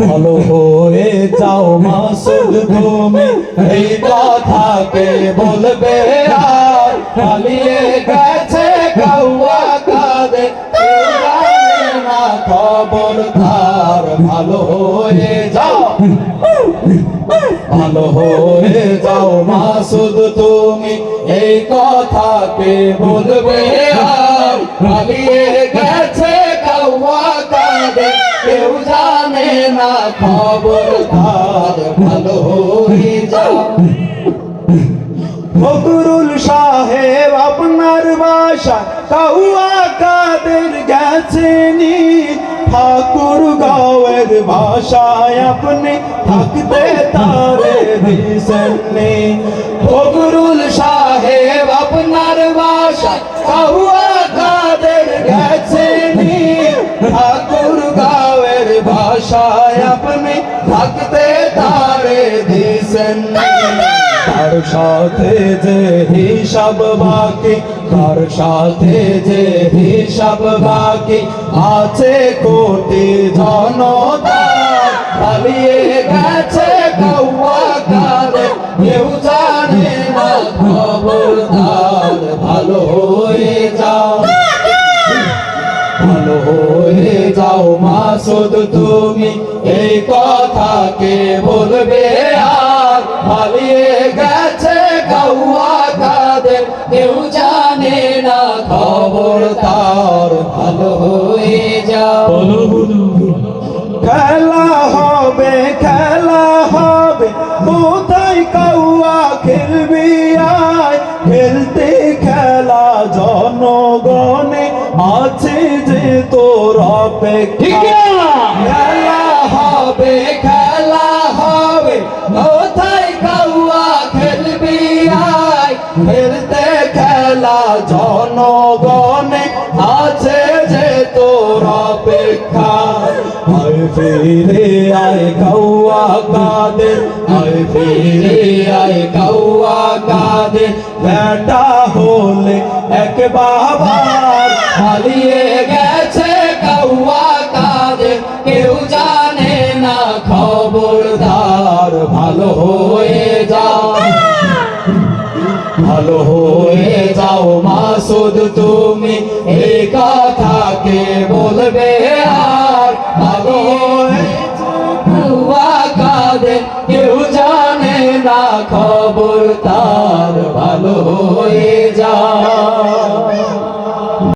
ভালো হয়ে যাও মাসুদ তুমি এই কথাকে বলবে আর। পালিয়ে গেছে কাউয়া কাঁদে না খবর তার। ভালো হয়ে যাও, ভালো হয়ে যাও মাসুদ তুমি, এই কথাকে বলবে আর। পালিয়ে গেছে না খবর তার ভালো হয়ে যাও। ফকরুল সাহেব আপনার বাসা কাউয়া কাদের গেছেনি ঠাকুর গাঁয়ের ভাষায় আপনি থাকতে তারে দিছেননি ফকরুল সাহেব আপনার বাসা কাউয়া আপনি থাকতে তারে দিছেননি তার সাথে যে হিসাব বাকি, তার সাথে যে হিসাব বাকি আছে কোটি জনতা। পালিয়ে গেছে কেউ জানে না ভালো ভালো যাও মাসুদ তুমি এই কথাকে বলবে আর পালিয়ে গেছে কৌয়া কাদের, কেউ জানে না খবর তার ভালো হয়ে যাও। খেলা হবে খেলা হবে, কোথায় কৌয়া খেলবি আয়? খেলতে খেলা জনগণে আছে তোর অপেক্ষা খেলা। হবে খেলা হবে। কোথায় কৌয়া খেলবি আয়? খেলতে খেলা জনগণে আছে যে তোর অপেক্ষা। আয় ফিরে আয় কৌয়া কাদের আয় ফিরে আয় কৌয়া কাদের। বেটা হলে এক বাবার হারিয়ে গেছে হওয়া কাজ কেউ জানে না, খবরদার ভালো হয়ে যাও। ভালো হয়ে যাও মা মাসুদ তুমি এই কথাকে বলবে আর ভালো হুয়া কাদের কেউ জানে না খবর তার ভালো হয়ে যা